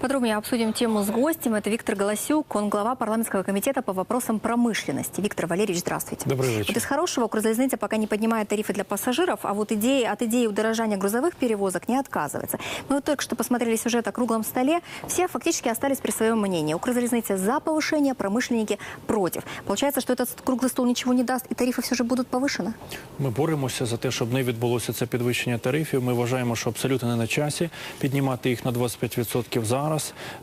Подробнее обсудим тему с гостем. Это Виктор Голосюк, он глава парламентского комитета по вопросам промышленности. Виктор Валерьевич, здравствуйте. Добрый вечер. Вот из хорошего Укрзалезница пока не поднимает тарифы для пассажиров, а вот идеи, от идеи удорожания грузовых перевозок не отказывается. Мы вот только что посмотрели сюжет о круглом столе. Все фактически остались при своем мнении. Укрзалезница за повышение, промышленники против. Получается, что этот круглый стол ничего не даст, и тарифы все же будут повышены? Ми боремося за те, щоб не відбулося це підвищення тарифів. Ми вважаємо, що абсолютно не на часі піднімати їх на 25% зараз.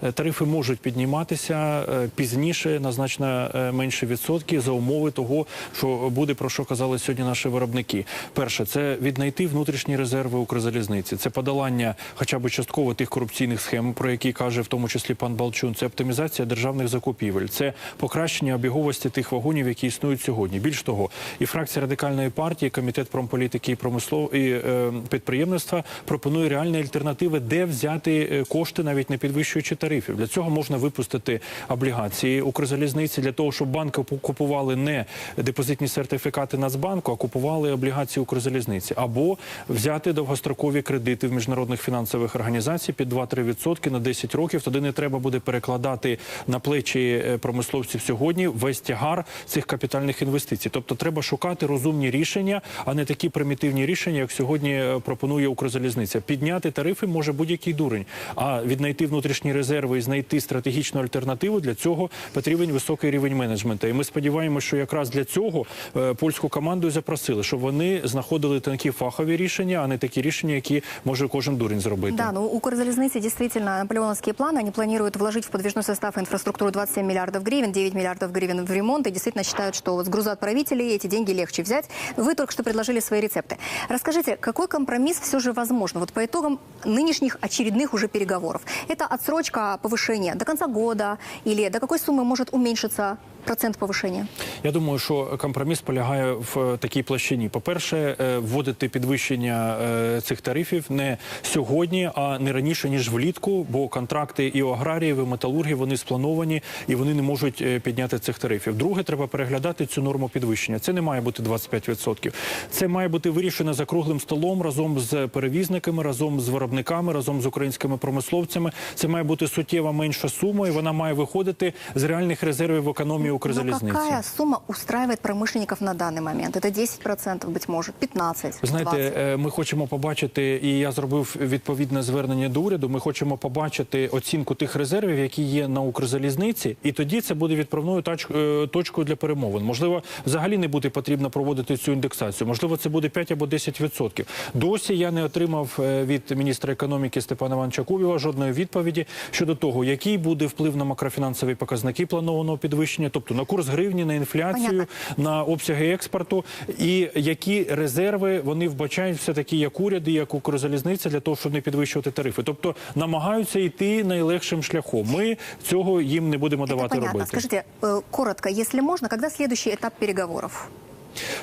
Е, Тарифи можуть підніматися е, пізніше на значно е, менші відсотки за умови того, що буде про що казали сьогодні наші виробники. Перше, це віднайти внутрішні резерви Укрзалізниці, це подолання хоча б частково тих корупційних схем, про які каже в тому числі пан Балчун. Це оптимізація державних закупівель, це покращення обіговості тих вагонів, які існують сьогодні. Більш того, і фракція радикальної партії, комітет промполітики і промислов і е, підприємництва пропонує реальні альтернативи, де взяти кошти, навіть не підвищуючи тарифів. Для цього можна випустити облігації Укрзалізниці для того, щоб банки купували не депозитні сертифікати Нацбанку, а купували облігації Укрзалізниці, або взяти довгострокові кредити в міжнародних фінансових організацій під 2-3% на 10 років. Тоді не треба буде перекладати на плечі е, промисловців сьогодні весь тягар цих капітальних інвестицій. Тобто треба шукати розумні рішення, а не такі примітивні рішення, як сьогодні е, пропонує Укрзалізниця. Підняти тарифи може будь-який дурень, а віднайти внутрішні резерви і знайти стратегічну альтернативу для цього потрібен високий рівень менеджменту. І ми сподіваємося, що якраз для цього е, польську команду і запросили, щоб вони знаходили такі фахові рішення, а не такі рішення, які може кожен дурень зробити. Да, ну у Укрзалезницы действительно наполеоновские планы. Они планируют вложить в подвижной состав и инфраструктуру 27 миллиардов гривен, 9 миллиардов гривен в ремонт. И действительно считают, что вот с грузоотправителей эти деньги легче взять. Вы только что предложили свои рецепты. Расскажите, какой компромисс все же возможен вот по итогам нынешних очередных уже переговоров? Это отсрочка повышения? До конца года или до какой суммы может уменьшиться процент повышения? Я думаю, що компроміс полягає в е, такій площині. По-перше, е, вводити підвищення е, цих тарифів не сьогодні, а не раніше ніж влітку, бо контракти і у аграріїв, і металургів вони сплановані і вони не можуть підняти цих тарифів. Друге, треба переглядати цю норму підвищення. Це не має бути 25%. Це має бути вирішено за круглим столом разом з перевізниками, разом з виробниками, разом з українськими промисловцями. Це має бути суттєва менша сума, і вона має виходити з реальних резервів економії Укрзалізниці. Ну, какая сумма устраивает промышленников на данный момент? Это 10%, быть может, 15%, Ви знаєте, 20%? е, ми хочемо побачити, і я зробив відповідне звернення до уряду. Ми хочемо побачити оцінку тих резервів, які є на Укрзалізниці, і тоді це буде відправною тач- е, точкою для перемовин. Можливо, взагалі не буде потрібно проводити цю індексацію. Можливо, це буде 5 або 10%. Досі я не отримав е, від міністра економіки Степана Івановича Кубєва жодної відповіді щодо того, який буде вплив на макрофінансові показники планованого підвищення, тобто на курс гривні, на інфляцію, Понятно. на обсяги експорту, і які резерви вони вбачають все таки як уряди, як Укрзалізниця для того, щоб не підвищувати тарифи. Тобто намагаються йти найлегшим шляхом. Ми цього їм не будемо Это давати понятно. робити. Скажите, э, коротко, если можно, когда следующий этап переговоров?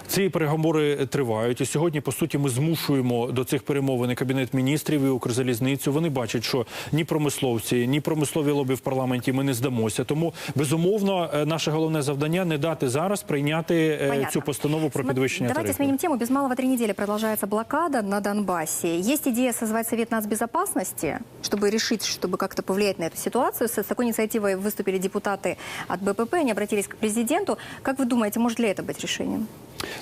Ці переговори тривають. І сьогодні, по суті, ми змушуємо до цих перемовин і кабінет міністрів і Укрзалізницю. Вони бачать, що ні промисловці, ні промислові лобі в парламенті ми не здамося. Тому безумовно е, наше головне завдання не дати зараз прийняти е, Понятно. цю постанову про См- підвищення Давайте тарифів. сменим тему. Без малого три недели продолжается блокада на Донбассе. Есть идея созвать Совет нацбезопасности, чтобы решить, чтобы как-то повлиять на эту ситуацию. С, с такой инициативой выступили депутаты от БПП, они обратились к президенту. Как вы думаете, может ли это быть решением?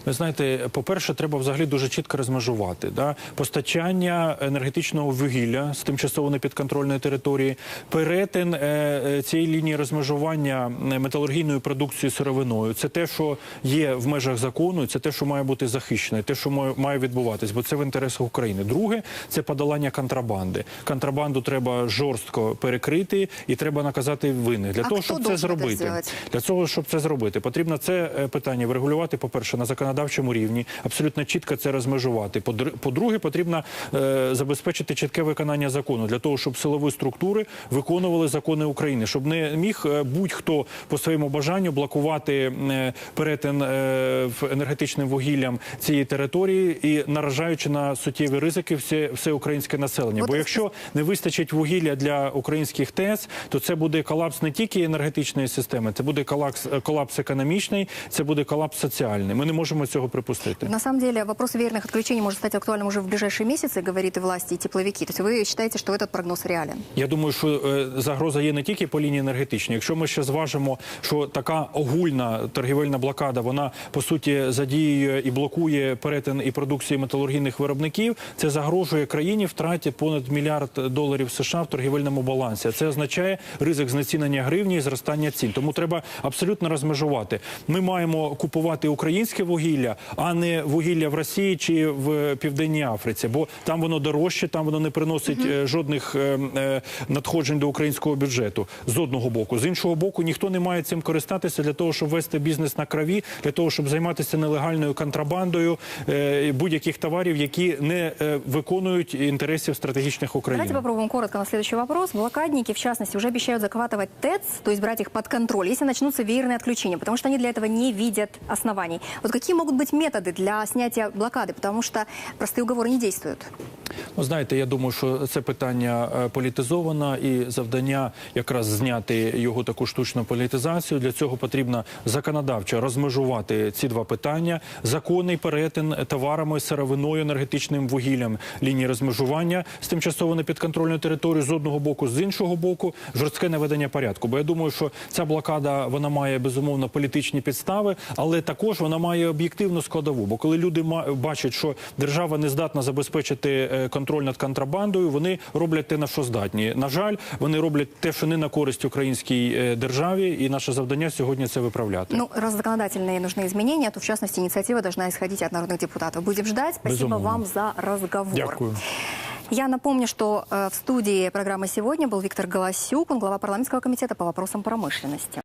Ви знаєте, по-перше, треба взагалі дуже чітко розмежувати да? постачання енергетичного вугілля з тимчасово непідконтрольної території, перетин е, е, цієї лінії розмежування металургійною продукцією сировиною. Це те, що є в межах закону, це те, що має бути захищено, і те, що має, має відбуватись, бо це в інтересах України. Друге, це подолання контрабанди. Контрабанду треба жорстко перекрити і треба наказати винних. Для А того, хто щоб це зробити, для цього, щоб це зробити, потрібно це е, питання врегулювати, по-перше, на законодавчому рівні, абсолютно чітко це розмежувати. Подр- По-друге, потрібно е, забезпечити чітке виконання закону для того, щоб силові структури виконували закони України, щоб не міг е, будь-хто по своєму бажанню блокувати е, перетин е, енергетичним вугіллям цієї території і наражаючи на суттєві ризики все, все українське населення. Бо якщо не вистачить вугілля для українських ТЕС, то це буде колапс не тільки енергетичної системи, це буде колапс, колапс економічний, це буде колапс соціальний. Ми не можемо можемо цього припустити. На самом деле вопрос веерных отключений может стать актуальным уже в ближайшие месяцы, говорит и власти, и тепловики. То есть вы считаете, что этот прогноз реален? Я думаю, що е, загроза є не тільки по лінії енергетичній. Якщо ми ще зважимо, що така огульна торгівельна блокада, вона по суті задіює і блокує перетин і продукції металургійних виробників, це загрожує країні втраті понад мільярд доларів США в торгівельному балансі. А Це означає ризик знецінення гривні і зростання цін. Тому треба абсолютно розмежувати. Ми маємо купувати українське вугілля, а не вугілля в Росії чи в Південній Африці, бо там воно дорожче, там воно не приносить е, жодних е, е, надходжень до українського бюджету з одного боку. З іншого боку, ніхто не має цим користатися для того, щоб вести бізнес на крові, для того, щоб займатися нелегальною контрабандою е, будь-яких товарів, які не е, виконують інтересів стратегічних України. Давайте попробуем коротко на следующий вопрос. Блокадники, в частности, уже обещают захватывать ТЭЦ, то есть брать их под контроль, если начнутся веерные отключения, потому что они для этого не видят оснований. Вот какие могут быть методы для снятия блокады, потому что простые уговоры не действуют? Ну, знаєте, я думаю, що це питання е, політизовано і завдання якраз зняти його таку штучну політизацію. Для цього потрібно законодавчо розмежувати ці два питання: законний перетин товарами, сировиною, енергетичним вугіллям лінії розмежування з тимчасово непідконтрольною територією з одного боку, з іншого боку, жорстке наведення порядку. Бо я думаю, що ця блокада вона має безумовно політичні підстави, але також вона має об'єктивну складову. Бо коли люди ма- бачать, що держава не здатна забезпечити е, контроль над контрабандою, вони роблять те, на що здатні. На жаль, вони роблять те, що не на користь українській е, державі, і наше завдання сьогодні це виправляти. Ну, раз законодательные нужны изменения, то, в частности, инициатива должна исходить от народных депутатов. Будем ждать. Спасибо Безумовно. вам за разговор. Дякую. Я напомню, что э, в студии программы сегодня был Виктор Голосюк, он глава парламентского комитета по вопросам промышленности.